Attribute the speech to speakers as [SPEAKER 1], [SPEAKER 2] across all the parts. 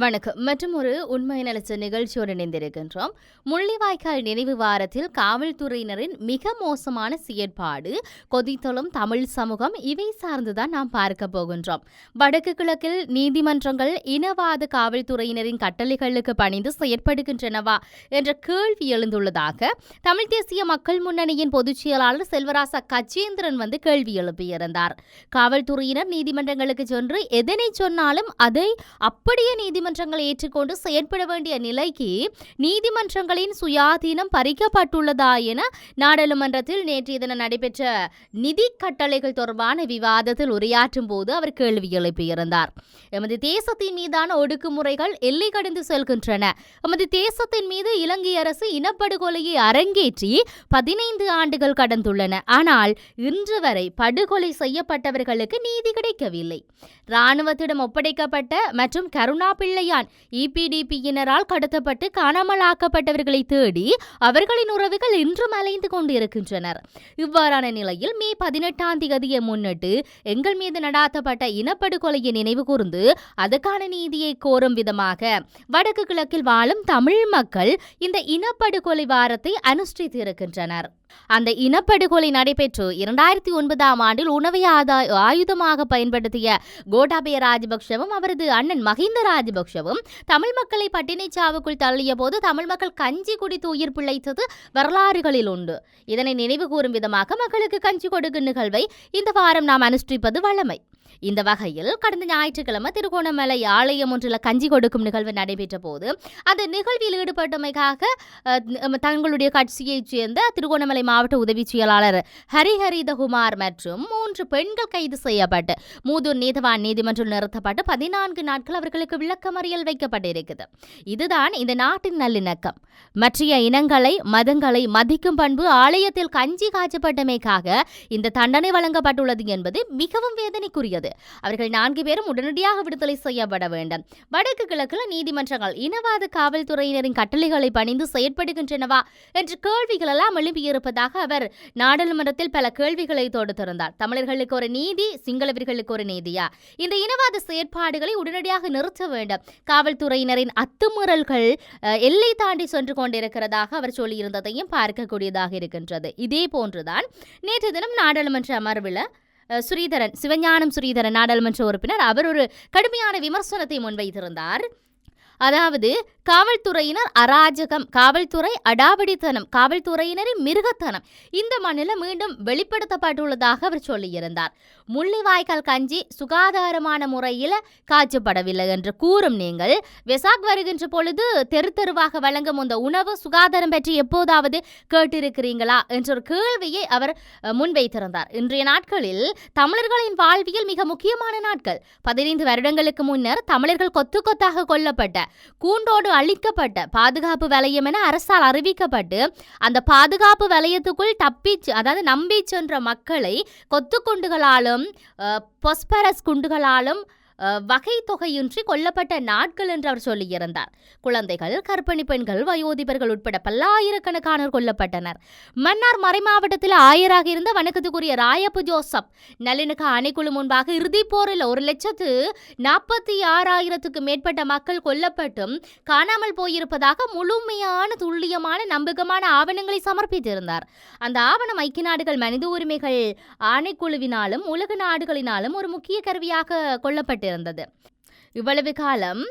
[SPEAKER 1] வணக்கம் மற்றும் ஒரு உண்மை நலச்ச நிகழ்ச்சியோடு இணைந்திருக்கின்றோம் முள்ளிவாய்க்கால் நினைவு வாரத்தில் காவல்துறையினரின் மிக மோசமான செயற்பாடு கொதித்தலும் தமிழ் சமூகம் இவை சார்ந்துதான் நாம் பார்க்க போகின்றோம் வடக்கு கிழக்கில் நீதிமன்றங்கள் இனவாத காவல்துறையினரின் கட்டளைகளுக்கு பணிந்து செயற்படுகின்றனவா என்ற கேள்வி எழுந்துள்ளதாக தமிழ் தேசிய மக்கள் முன்னணியின் பொதுச் செயலாளர் செல்வராச கஜேந்திரன் வந்து கேள்வி எழுப்பியிருந்தார் காவல்துறையினர் நீதிமன்றங்களுக்கு சென்று எதனை சொன்னாலும் அதை அப்படியே நீதி நீதிமன்றங்கள் ஏற்றுக்கொண்டு செயற்பட வேண்டிய நிலைக்கு நீதிமன்றங்களின் சுயாதீனம் பறிக்கப்பட்டுள்ளதா என நாடாளுமன்றத்தில் நேற்றைய தினம் நடைபெற்ற நிதி கட்டளைகள் தொடர்பான விவாதத்தில் உரையாற்றும் போது அவர் கேள்வி எழுப்பியிருந்தார் எமது தேசத்தின் மீதான ஒடுக்குமுறைகள் எல்லை கடந்து செல்கின்றன எமது தேசத்தின் மீது இலங்கை அரசு இனப்படுகொலையை அரங்கேற்றி பதினைந்து ஆண்டுகள் கடந்துள்ளன ஆனால் இன்று வரை படுகொலை செய்யப்பட்டவர்களுக்கு நீதி கிடைக்கவில்லை ராணுவத்திடம் ஒப்படைக்கப்பட்ட மற்றும் கருணா பிள்ளையான் இபிடிபியினரால் கடத்தப்பட்டு காணாமல் ஆக்கப்பட்டவர்களை தேடி அவர்களின் உறவுகள் இன்றும் அலைந்து கொண்டிருக்கின்றனர் இவ்வாறான நிலையில் மே பதினெட்டாம் தேதியை முன்னிட்டு எங்கள் மீது நடாத்தப்பட்ட இனப்படுகொலையை நினைவு கூர்ந்து அதற்கான நீதியை கோரும் விதமாக வடக்கு கிழக்கில் வாழும் தமிழ் மக்கள் இந்த இனப்படுகொலை வாரத்தை அனுஷ்டித்திருக்கின்றனர் அந்த இனப்படுகொலை நடைபெற்று இரண்டாயிரத்தி ஒன்பதாம் ஆண்டில் உணவை ஆயுதமாக பயன்படுத்திய கோட்டாபய ராஜபக்சவும் அவரது அண்ணன் மஹிந்த ராஜபக்ஷ ராஜபக்ஷவும் தமிழ் மக்களை பட்டினி சாவுக்குள் தள்ளிய போது தமிழ் மக்கள் கஞ்சி குடித்து உயிர் பிழைத்தது வரலாறுகளில் உண்டு இதனை நினைவு கூறும் விதமாக மக்களுக்கு கஞ்சி கொடுக்கும் நிகழ்வை இந்த வாரம் நாம் அனுஷ்டிப்பது வழமை இந்த வகையில் கடந்த ஞாயிற்றுக்கிழமை திருகோணமலை ஆலயம் ஒன்றில் கஞ்சி கொடுக்கும் நிகழ்வு நடைபெற்ற போது அந்த நிகழ்வில் ஈடுபட்டமைக்காக தங்களுடைய கட்சியைச் சேர்ந்த திருகோணமலை மாவட்ட உதவி செயலாளர் ஹரிஹரிதகுமார் மற்றும் மூன்று பெண்கள் கைது செய்யப்பட்டு மூதூர் நீதவான் நீதிமன்றம் நிறுத்தப்பட்டு பதினான்கு நாட்கள் அவர்களுக்கு விளக்கமறியல் வைக்கப்பட்டிருக்குது இதுதான் இந்த நாட்டின் நல்லிணக்கம் மற்றைய இனங்களை மதங்களை மதிக்கும் பண்பு ஆலயத்தில் கஞ்சி காய்ச்சப்பட்டமைக்காக இந்த தண்டனை வழங்கப்பட்டுள்ளது என்பது மிகவும் வேதனைக்குரியது வருகிறது அவர்கள் நான்கு பேரும் உடனடியாக விடுதலை செய்யப்பட வேண்டும் வடக்கு கிழக்கில் நீதிமன்றங்கள் இனவாத காவல்துறையினரின் கட்டளைகளை பணிந்து செயற்படுகின்றனவா என்று கேள்விகள் எல்லாம் எழுப்பியிருப்பதாக அவர் நாடாளுமன்றத்தில் பல கேள்விகளை தொடுத்திருந்தார் தமிழர்களுக்கு ஒரு நீதி சிங்களவர்களுக்கு ஒரு நீதியா இந்த இனவாத செயற்பாடுகளை உடனடியாக நிறுத்த வேண்டும் காவல்துறையினரின் அத்துமுறல்கள் எல்லை தாண்டி சென்று கொண்டிருக்கிறதாக அவர் சொல்லியிருந்ததையும் பார்க்கக்கூடியதாக இருக்கின்றது இதே போன்றுதான் நேற்று தினம் நாடாளுமன்ற அமர்வில் சுரீதரன் சிவஞானம் சுரீதரன் நாடாளுமன்ற உறுப்பினர் அவர் ஒரு கடுமையான விமர்சனத்தை முன்வைத்திருந்தார் அதாவது காவல்துறையினர் அராஜகம் காவல்துறை அடாவடித்தனம் காவல்துறையினரின் மிருகத்தனம் இந்த மண்ணில் மீண்டும் வெளிப்படுத்தப்பட்டுள்ளதாக அவர் சொல்லியிருந்தார் முள்ளிவாய்க்கால் கஞ்சி சுகாதாரமான முறையில் காய்ச்சப்படவில்லை என்று கூறும் நீங்கள் வெசாக் வருகின்ற பொழுது தெரு தெருவாக வழங்கும் அந்த உணவு சுகாதாரம் பற்றி எப்போதாவது கேட்டிருக்கிறீங்களா என்ற ஒரு கேள்வியை அவர் முன்வைத்திருந்தார் இன்றைய நாட்களில் தமிழர்களின் வாழ்வியல் மிக முக்கியமான நாட்கள் பதினைந்து வருடங்களுக்கு முன்னர் தமிழர்கள் கொத்து கொத்தாக கொல்லப்பட்ட கூண்டோடு அளிக்கப்பட்ட பாதுகாப்பு வலயம் என அரசால் அறிவிக்கப்பட்டு அந்த பாதுகாப்பு வலயத்துக்குள் தப்பிச்சு அதாவது நம்பி சென்ற மக்களை கொத்து குண்டுகளாலும் பொஸ்பரஸ் குண்டுகளாலும் வகை தொகையின்றி கொல்லப்பட்ட நாட்கள் என்று அவர் சொல்லியிருந்தார் குழந்தைகள் கர்ப்பிணி பெண்கள் வயோதிபர்கள் உட்பட பல்லாயிரக்கணக்கானோர் கொல்லப்பட்டனர் மன்னார் மறைமாவட்டத்தில் ஆயராக இருந்த வணக்கத்துக்குரிய ராயப்பு ஜோசப் நல்லிணக்க அணைக்குழு முன்பாக இறுதிப்போரில் போரில் ஒரு லட்சத்து நாற்பத்தி ஆறாயிரத்துக்கு மேற்பட்ட மக்கள் கொல்லப்பட்டும் காணாமல் போயிருப்பதாக முழுமையான துல்லியமான நம்பகமான ஆவணங்களை சமர்ப்பித்திருந்தார் அந்த ஆவணம் ஐக்கிய நாடுகள் மனித உரிமைகள் ஆணைக்குழுவினாலும் உலக நாடுகளினாலும் ஒரு முக்கிய கருவியாக கொல்லப்பட்டு இருந்தது இவ்வளவு காலம்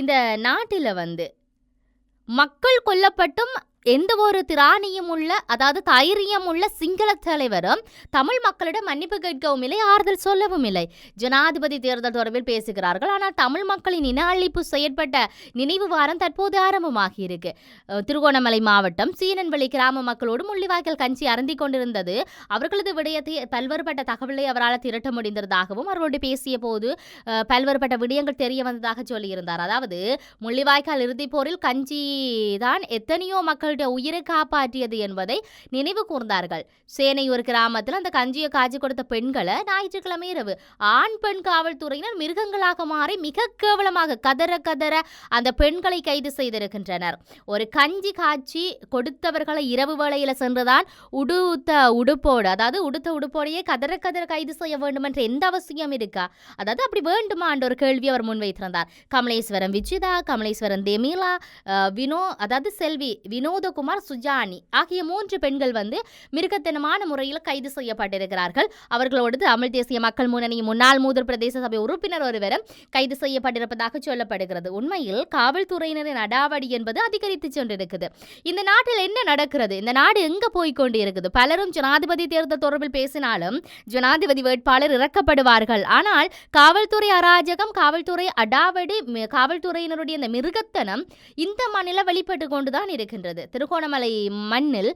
[SPEAKER 1] இந்த நாட்டில் வந்து மக்கள் கொல்லப்பட்டும் எந்த ஒரு திராணியும் உள்ள அதாவது தைரியம் உள்ள சிங்கள தலைவரும் தமிழ் மக்களிடம் மன்னிப்பு கேட்கவும் இல்லை ஆறுதல் சொல்லவும் இல்லை ஜனாதிபதி தேர்தல் தொடர்பில் பேசுகிறார்கள் ஆனால் தமிழ் மக்களின் இன அழிப்பு செயற்பட்ட நினைவு வாரம் தற்போது ஆரம்பமாகி இருக்கு திருகோணமலை மாவட்டம் சீனன்வெளி கிராம மக்களோடு முள்ளிவாய்க்கால் கஞ்சி அருந்திக் கொண்டிருந்தது அவர்களது விடயத்தை பல்வேறுபட்ட தகவலை அவரால் திரட்ட முடிந்திருந்ததாகவும் அவரோடு பேசிய போது பல்வேறுபட்ட விடயங்கள் தெரிய வந்ததாக சொல்லியிருந்தார் அதாவது முள்ளிவாய்க்கால் இறுதிப்போரில் கஞ்சி தான் எத்தனையோ மக்கள் அவர்களுடைய உயிரை காப்பாற்றியது என்பதை நினைவு கூர்ந்தார்கள் சேனையூர் கிராமத்தில் அந்த கஞ்சியை காட்சி கொடுத்த பெண்களை ஞாயிற்றுக்கிழமை இரவு ஆண் பெண் காவல்துறையினர் மிருகங்களாக மாறி மிக கேவலமாக கதற கதற அந்த பெண்களை கைது செய்திருக்கின்றனர் ஒரு கஞ்சி காய்ச்சி கொடுத்தவர்களை இரவு வேளையில் சென்றுதான் உடுத்த உடுப்போடு அதாவது உடுத்த உடுப்போடையே கதற கதற கைது செய்ய வேண்டும் என்ற எந்த அவசியம் இருக்கா அதாவது அப்படி வேண்டுமா என்ற ஒரு கேள்வி அவர் முன்வைத்திருந்தார் கமலேஸ்வரம் விஜிதா கமலேஸ்வரம் தேமிலா வினோ அதாவது செல்வி வினோ வினோதகுமார் சுஜானி ஆகிய மூன்று பெண்கள் வந்து மிருகத்தனமான முறையில் கைது செய்யப்பட்டிருக்கிறார்கள் அவர்களோடு தமிழ் தேசிய மக்கள் முன்னணி முன்னாள் மூதூர் பிரதேச சபை உறுப்பினர் ஒருவரும் கைது செய்யப்பட்டிருப்பதாக சொல்லப்படுகிறது உண்மையில் காவல்துறையினரின் அடாவடி என்பது அதிகரித்து சென்றிருக்குது இந்த நாட்டில் என்ன நடக்கிறது இந்த நாடு எங்க போய்கொண்டு இருக்குது பலரும் ஜனாதிபதி தேர்தல் தொடர்பில் பேசினாலும் ஜனாதிபதி வேட்பாளர் இறக்கப்படுவார்கள் ஆனால் காவல்துறை அராஜகம் காவல்துறை அடாவடி காவல்துறையினருடைய இந்த மிருகத்தனம் இந்த மாநில வெளிப்பட்டு கொண்டுதான் இருக்கின்றது திருகோணமலை மண்ணில்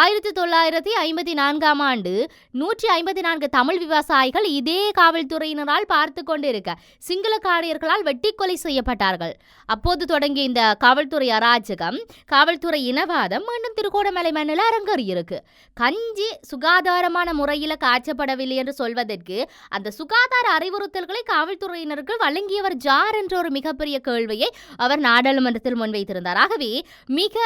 [SPEAKER 1] ஆயிரத்தி தொள்ளாயிரத்தி ஐம்பத்தி நான்காம் ஆண்டு நூற்றி ஐம்பத்தி நான்கு தமிழ் விவசாயிகள் இதே காவல்துறையினரால் பார்த்து கொண்டிருக்க சிங்கள காடையர்களால் வெட்டி கொலை செய்யப்பட்டார்கள் அப்போது தொடங்கிய இந்த காவல்துறை அராஜகம் காவல்துறை இனவாதம் மீண்டும் திருகோணமலை மண்ணில் அரங்கேறியிருக்கு கஞ்சி சுகாதாரமான முறையில் காய்ச்சப்படவில்லை என்று சொல்வதற்கு அந்த சுகாதார அறிவுறுத்தல்களை காவல்துறையினருக்கு வழங்கியவர் ஜார் என்ற ஒரு மிகப்பெரிய கேள்வியை அவர் நாடாளுமன்றத்தில் முன்வைத்திருந்தார் ஆகவே மிக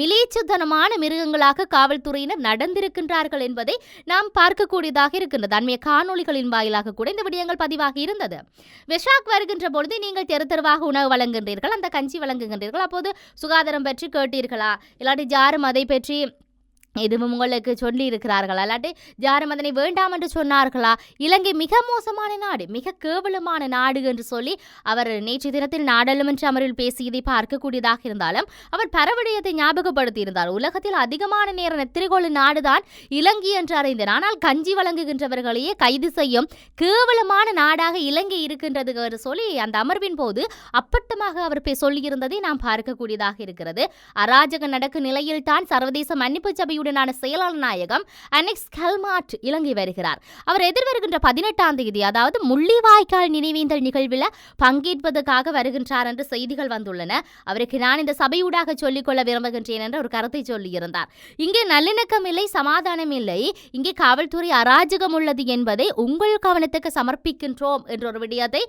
[SPEAKER 1] மில இலேச்சதனமான மிருகங்களாக காவல்துறையினர் நடந்திருக்கின்றார்கள் என்பதை நாம் பார்க்கக்கூடியதாக இருக்கின்றது அண்மைய காணொலிகளின் வாயிலாக கூட இந்த விடயங்கள் பதிவாகி இருந்தது விஷாக் வருகின்ற பொழுது நீங்கள் தெரு தெருவாக உணவு வழங்குகின்றீர்கள் அந்த கஞ்சி வழங்குகின்றீர்கள் அப்போது சுகாதாரம் பற்றி கேட்டீர்களா இல்லாட்டி ஜாரும் அதை பற்றி எதுவும் உங்களுக்கு சொல்லி இருக்கிறார்களா அல்லாட்டி யாரும் மதனை வேண்டாம் என்று சொன்னார்களா இலங்கை மிக மோசமான நாடு மிக கேவலமான நாடு என்று சொல்லி அவர் நேற்று தினத்தில் நாடாளுமன்ற அமர்வில் பேசியதை பார்க்கக்கூடியதாக இருந்தாலும் அவர் பரவடையத்தை ஞாபகப்படுத்தி இருந்தார் உலகத்தில் அதிகமான நேர நெத்திரிகோள நாடுதான் இலங்கை என்று அறிந்தார் ஆனால் கஞ்சி வழங்குகின்றவர்களையே கைது செய்யும் கேவலமான நாடாக இலங்கை இருக்கின்றது என்று சொல்லி அந்த அமர்வின் போது அப்பட்டமாக அவர் சொல்லியிருந்ததை நாம் பார்க்கக்கூடியதாக இருக்கிறது அராஜக நடக்கு நிலையில்தான் சர்வதேச மன்னிப்பு சபை பதவியுடனான செயலாளர் நாயகம் அனெக்ஸ் கல்மாட் இலங்கை வருகிறார் அவர் எதிர்வருகின்ற பதினெட்டாம் தேதி அதாவது முள்ளிவாய்க்கால் நினைவேந்தல் நிகழ்வில் பங்கேற்பதற்காக வருகின்றார் என்று செய்திகள் வந்துள்ளன அவருக்கு நான் இந்த சபையூடாக சொல்லிக்கொள்ள விரும்புகின்றேன் என்ற ஒரு கருத்தை சொல்லியிருந்தார் இங்கே நல்லிணக்கம் இல்லை சமாதானம் இல்லை இங்கே காவல்துறை அராஜகம் உள்ளது என்பதை உங்கள் கவனத்துக்கு சமர்ப்பிக்கின்றோம் என்ற ஒரு விடயத்தை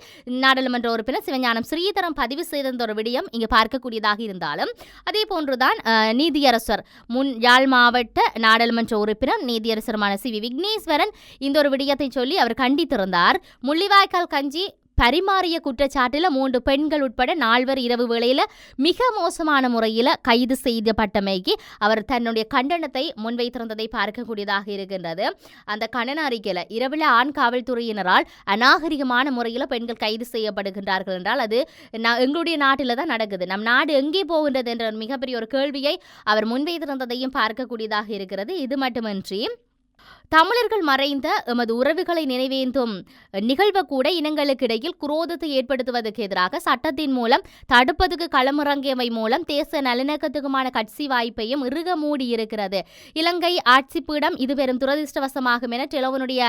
[SPEAKER 1] நாடாளுமன்ற உறுப்பினர் சிவஞானம் ஸ்ரீதரம் பதிவு செய்திருந்த ஒரு விடயம் இங்கே பார்க்கக்கூடியதாக இருந்தாலும் அதே போன்றுதான் நீதியரசர் முன் யாழ் மாவட்ட மாவட்ட நாடாளுமன்ற உறுப்பினர் நீதியரசருமான சி வி விக்னேஸ்வரன் இந்த ஒரு விடயத்தை சொல்லி அவர் கண்டித்திருந்தார் முள்ளிவாய்க்கால் கஞ்சி பரிமாறிய குற்றச்சாட்டில் மூன்று பெண்கள் உட்பட நால்வர் இரவு வேளையில் மிக மோசமான முறையில் கைது செய்யப்பட்டமைக்கு அவர் தன்னுடைய கண்டனத்தை முன்வைத்திருந்ததை பார்க்கக்கூடியதாக இருக்கின்றது அந்த கண்டன அறிக்கையில் இரவில் ஆண் காவல்துறையினரால் அநாகரிகமான முறையில் பெண்கள் கைது செய்யப்படுகின்றார்கள் என்றால் அது எங்களுடைய நாட்டில் தான் நடக்குது நம் நாடு எங்கே போகின்றது என்ற மிகப்பெரிய ஒரு கேள்வியை அவர் முன்வைத்திருந்ததையும் பார்க்கக்கூடியதாக இருக்கிறது இது மட்டுமின்றி தமிழர்கள் மறைந்த எமது உறவுகளை நினைவேந்தும் நிகழ்வு கூட இனங்களுக்கு இடையில் குரோதத்தை ஏற்படுத்துவதற்கு எதிராக சட்டத்தின் மூலம் தடுப்பதுக்கு களமிறங்கியவை மூலம் தேச நலனக்கத்துக்குமான கட்சி வாய்ப்பையும் இறுக மூடி இருக்கிறது இலங்கை ஆட்சிப்பீடம் இது பெரும் துரதிருஷ்டவசமாகும் என டெலோவனுடைய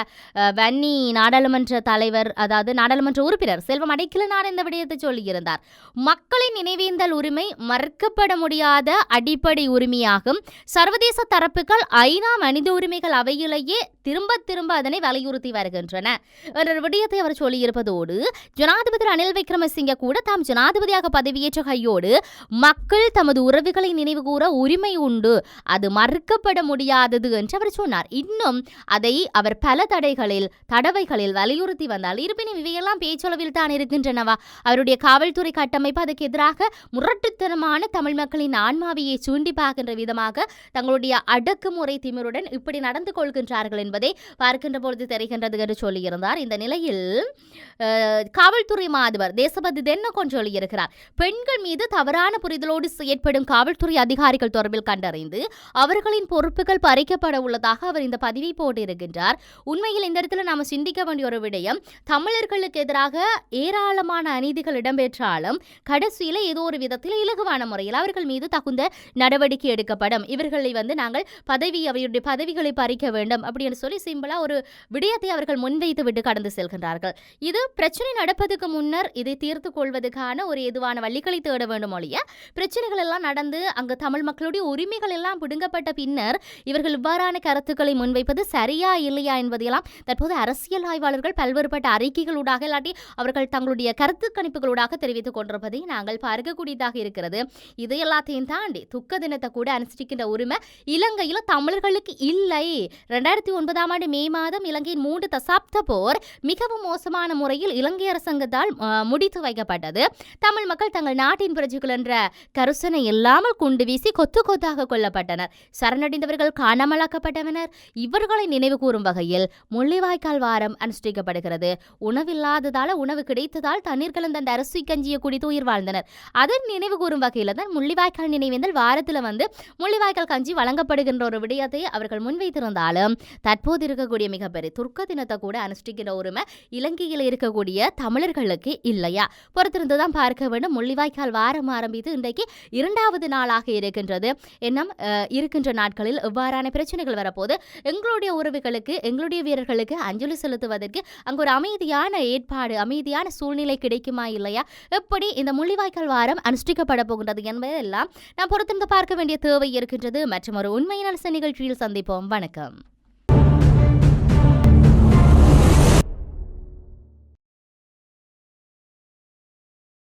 [SPEAKER 1] வன்னி நாடாளுமன்ற தலைவர் அதாவது நாடாளுமன்ற உறுப்பினர் செல்வம் அடைக்கலனார் இந்த விடயத்தை சொல்லியிருந்தார் மக்களின் நினைவேந்தல் உரிமை மறுக்கப்பட முடியாத அடிப்படை உரிமையாகும் சர்வதேச தரப்புகள் ஐநா மனித உரிமைகள் அவையிலேயே ஆகியோரையே திரும்ப திரும்ப அதனை வலியுறுத்தி வருகின்றன என்ற விடயத்தை அவர் சொல்லியிருப்பதோடு ஜனாதிபதி ரணில் விக்ரமசிங்க கூட தாம் ஜனாதிபதியாக பதவியேற்ற கையோடு மக்கள் தமது உறவுகளை நினைவு கூற உரிமை உண்டு அது மறுக்கப்பட முடியாதது என்று அவர் சொன்னார் இன்னும் அதை அவர் பல தடைகளில் தடவைகளில் வலியுறுத்தி வந்தால் இருப்பினும் இவையெல்லாம் பேச்சளவில் தான் இருக்கின்றனவா அவருடைய காவல்துறை கட்டமைப்பு அதற்கு எதிராக முரட்டுத்தனமான தமிழ் மக்களின் ஆன்மாவையை சூண்டி பார்க்கின்ற விதமாக தங்களுடைய அடக்குமுறை திமிருடன் இப்படி நடந்து கொள்கின்றார் இருக்கிறார்கள் என்பதை பார்க்கின்ற பொழுது தெரிகின்றது என்று சொல்லியிருந்தார் இந்த நிலையில் காவல்துறை மாதவர் தேசபதி தென்னகோன் சொல்லியிருக்கிறார் பெண்கள் மீது தவறான புரிதலோடு செயற்படும் காவல்துறை அதிகாரிகள் தொடர்பில் கண்டறிந்து அவர்களின் பொறுப்புகள் பறிக்கப்பட உள்ளதாக அவர் இந்த பதிவை போட்டிருக்கின்றார் உண்மையில் இந்த இடத்துல நாம் சிந்திக்க வேண்டிய ஒரு விடயம் தமிழர்களுக்கு எதிராக ஏராளமான அநீதிகள் இடம்பெற்றாலும் கடைசியில் ஏதோ ஒரு விதத்தில் இலகுவான முறையில் அவர்கள் மீது தகுந்த நடவடிக்கை எடுக்கப்படும் இவர்களை வந்து நாங்கள் பதவி அவருடைய பதவிகளை பறிக்க வேண்டும் வேண்டும் அப்படின்னு சொல்லி சிம்பிளாக ஒரு விடயத்தை அவர்கள் முன்வைத்து விட்டு கடந்து செல்கின்றார்கள் இது பிரச்சனை நடப்பதற்கு முன்னர் இதை தீர்த்து கொள்வதற்கான ஒரு எதுவான வழிகளை தேட வேண்டும் ஒழிய பிரச்சனைகள் எல்லாம் நடந்து அங்கு தமிழ் மக்களுடைய உரிமைகள் எல்லாம் பிடுங்கப்பட்ட பின்னர் இவர்கள் இவ்வாறான கருத்துக்களை முன்வைப்பது சரியா இல்லையா என்பதையெல்லாம் தற்போது அரசியல் ஆய்வாளர்கள் பல்வேறுபட்ட அறிக்கைகளூடாக இல்லாட்டி அவர்கள் தங்களுடைய கருத்து கணிப்புகளூடாக தெரிவித்துக் கொண்டிருப்பதை நாங்கள் பார்க்கக்கூடியதாக இருக்கிறது இது எல்லாத்தையும் தாண்டி துக்க தினத்தை கூட அனுசரிக்கின்ற உரிமை இலங்கையில் தமிழர்களுக்கு இல்லை ரெண்டாயிரத்தி இரண்டாயிரத்தி ஒன்பதாம் ஆண்டு மே மாதம் இலங்கையின் மூன்று தசாப்த போர் மிகவும் மோசமான முறையில் இலங்கை அரசாங்கத்தால் முடித்து வைக்கப்பட்டது தமிழ் மக்கள் தங்கள் நாட்டின் பிரஜைகள் என்ற கருசனை இல்லாமல் குண்டு வீசி கொத்து கொத்தாக கொல்லப்பட்டனர் சரணடைந்தவர்கள் காணாமலாக்கப்பட்டனர் இவர்களை நினைவு கூறும் வகையில் முள்ளிவாய்க்கால் வாரம் அனுஷ்டிக்கப்படுகிறது உணவில்லாததால் உணவு கிடைத்ததால் தண்ணீர் கலந்த அந்த அரிசி கஞ்சியை குடித்து உயிர் வாழ்ந்தனர் அதன் நினைவு கூறும் வகையில் தான் முள்ளிவாய்க்கால் நினைவேந்தல் வாரத்தில் வந்து முள்ளிவாய்க்கால் கஞ்சி வழங்கப்படுகின்ற ஒரு விடயத்தை அவர்கள் முன்வைத்திருந்தாலும் தற்போது இருக்கக்கூடிய மிகப்பெரிய துர்க்க தினத்தை கூட அனுஷ்டிக்கிற உரிமை இலங்கையில் இருக்கக்கூடிய தமிழர்களுக்கு இல்லையா பொறுத்திருந்து தான் பார்க்க வேண்டும் முள்ளிவாய்க்கால் வாரம் ஆரம்பித்து இன்றைக்கு இரண்டாவது நாளாக இருக்கின்றது இன்னும் இருக்கின்ற நாட்களில் எவ்வாறான பிரச்சனைகள் வரப்போது எங்களுடைய உறவுகளுக்கு எங்களுடைய வீரர்களுக்கு அஞ்சலி செலுத்துவதற்கு அங்கு ஒரு அமைதியான ஏற்பாடு அமைதியான சூழ்நிலை கிடைக்குமா இல்லையா எப்படி இந்த முள்ளிவாய்க்கால் வாரம் அனுஷ்டிக்கப்பட போகின்றது என்பதெல்லாம் நான் பொறுத்திருந்து பார்க்க வேண்டிய தேவை இருக்கின்றது மற்றும் ஒரு உண்மையினால் நிகழ்ச்சியில் சந்திப்போம் வணக்கம்